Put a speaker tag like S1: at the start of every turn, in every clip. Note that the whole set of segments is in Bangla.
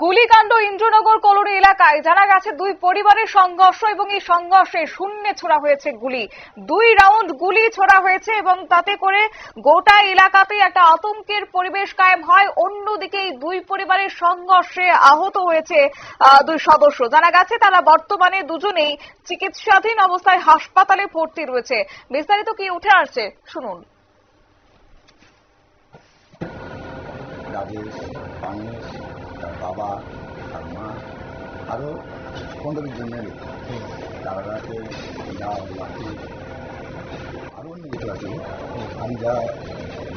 S1: গুলিকাণ্ড ইন্দ্রনগর কলোনি এলাকায়। জানা গেছে, দুই পরিবারের সংঘর্ষ এবং এই সংঘর্ষে শূন্যে ছোড়া হয়েছে গুলি। দুই রাউন্ড গুলি ছোড়া হয়েছে এবং তাতে করে গোটা এলাকাতে একটা আতঙ্কের পরিবেশ কায়েম হয়। অন্যদিকে এই দুই পরিবারের সংঘর্ষে আহত হয়েছে দুই সদস্য। জানা গেছে, তারা বর্তমানে দুজনেই চিকিৎসাধীন অবস্থায় হাসপাতালে ভর্তি রয়েছে। বিস্তারিত কি উঠে আসছে, শুনুন।
S2: রাজেশ তার বাবা, তার মা আরও পনেরো জনের লাল লাঠি আরও অন্য কিছু আছে। আমি যা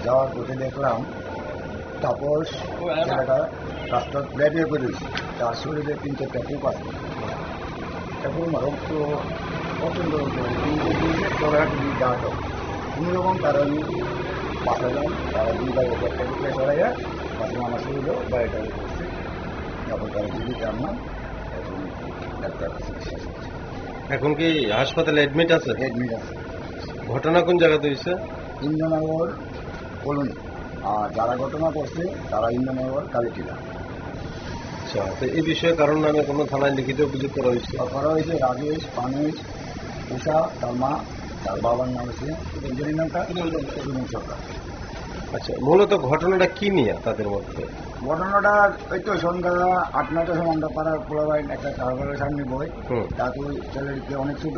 S2: যাওয়ার পথে দেখলাম, তাপস ছেলেটা রাস্তার প্লেটে করেছে তার শরীরে তিন চারটা কূপ আছে। এখন রক্ত প্রচণ্ড চড়াটি যাওয়া কোনো রকম আমি বাসা যান তারা দুই বাইরে একটা দিকে সরাই যায় আমার শরীরে বাড়িটা এখন ডাক্তার
S3: এখন কি হাসপাতালে অ্যাডমিট আছে?
S2: এডমিট আছে।
S3: ঘটনা কোন জায়গাতে হয়েছে?
S2: ইন্দ্রনগর কলোনি। আর যারা ঘটনা করছে তারা ইন্দ্রনগর কালীটিলা
S3: আচ্ছা তো এই বিষয়ে কারণ নামে কোনো থানায় লিখিত অভিযোগ করা হয়েছে?
S2: করা হয়েছে রাজেশ পানেশ উষা তার মা তার বাবার নাম হচ্ছে নামটা সরকার
S3: আচ্ছা মূলত ঘটনাটা কি নিয়ে তাদের মধ্যে?
S2: ঘটনাটা ওই তো সন্ধ্যা আট নয়টার সময় আমরা পাড়ার পোলাবাইন একটা কারবারের সামনে বই। তাতে ওই ছেলেটিকে অনেক ছোট।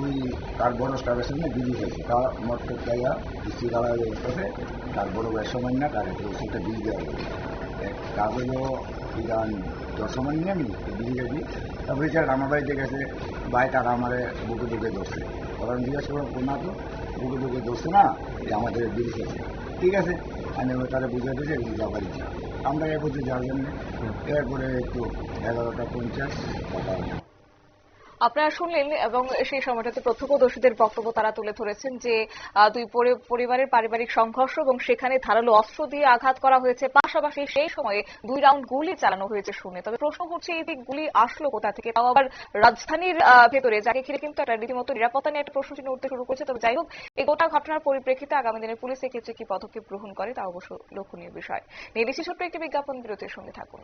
S2: ওই তার বড় স্টাফের সামনে বিলি হয়েছে। তা মটকে চাইয়া কিস্তি গালা করতে তার বড় ভাইয়ের সময় না তার সেটা বিল দেওয়া কাগজও ইরান দশ সময় নিয়ে আমি বিলি গেছি তারপরে স্যার আমার বাড়িতে গেছে। ভাই তারা আমার বুকে বুকে ধরছে। আমি জিজ্ঞাসা করলাম না তো বুকে বুকে ধরছে না যে আমাদের বিল আছে। ঠিক আছে? আমি তারা বুঝে দিয়েছে যা বাড়িতে আমরা এ করতে যাওয়ার জন্য। এরপরে একটু এগারোটা পঞ্চাশ
S1: আপনারা শুনলেন এবং সেই সময়টাতে প্রত্যক্ষদর্শীদের বক্তব্য তারা তুলে ধরেছেন যে দুই পরিবারের পারিবারিক সংঘর্ষ এবং সেখানে ধারালো অস্ত্র দিয়ে আঘাত করা হয়েছে। পাশাপাশি সেই সময়ে দুই রাউন্ড গুলি চালানো হয়েছে শুনে। তবে প্রশ্ন হচ্ছে, এই গুলি আসলো কোথা থেকে? তাও আবার রাজধানীর ভেতরে। যাকে ঘিরে কিন্তু একটা রীতিমতো নিরাপত্তা নিয়ে একটা প্রশ্ন উঠতে শুরু করেছে। তবে যাই হোক এই গোটা ঘটনার পরিপ্রেক্ষিতে আগামী দিনে পুলিশ এক্ষেত্রে কি পদক্ষেপ গ্রহণ করে তা অবশ্য লক্ষণীয় বিষয়। দিচ্ছি ছোট্ট একটি বিজ্ঞাপন বিরতির সঙ্গে থাকুন।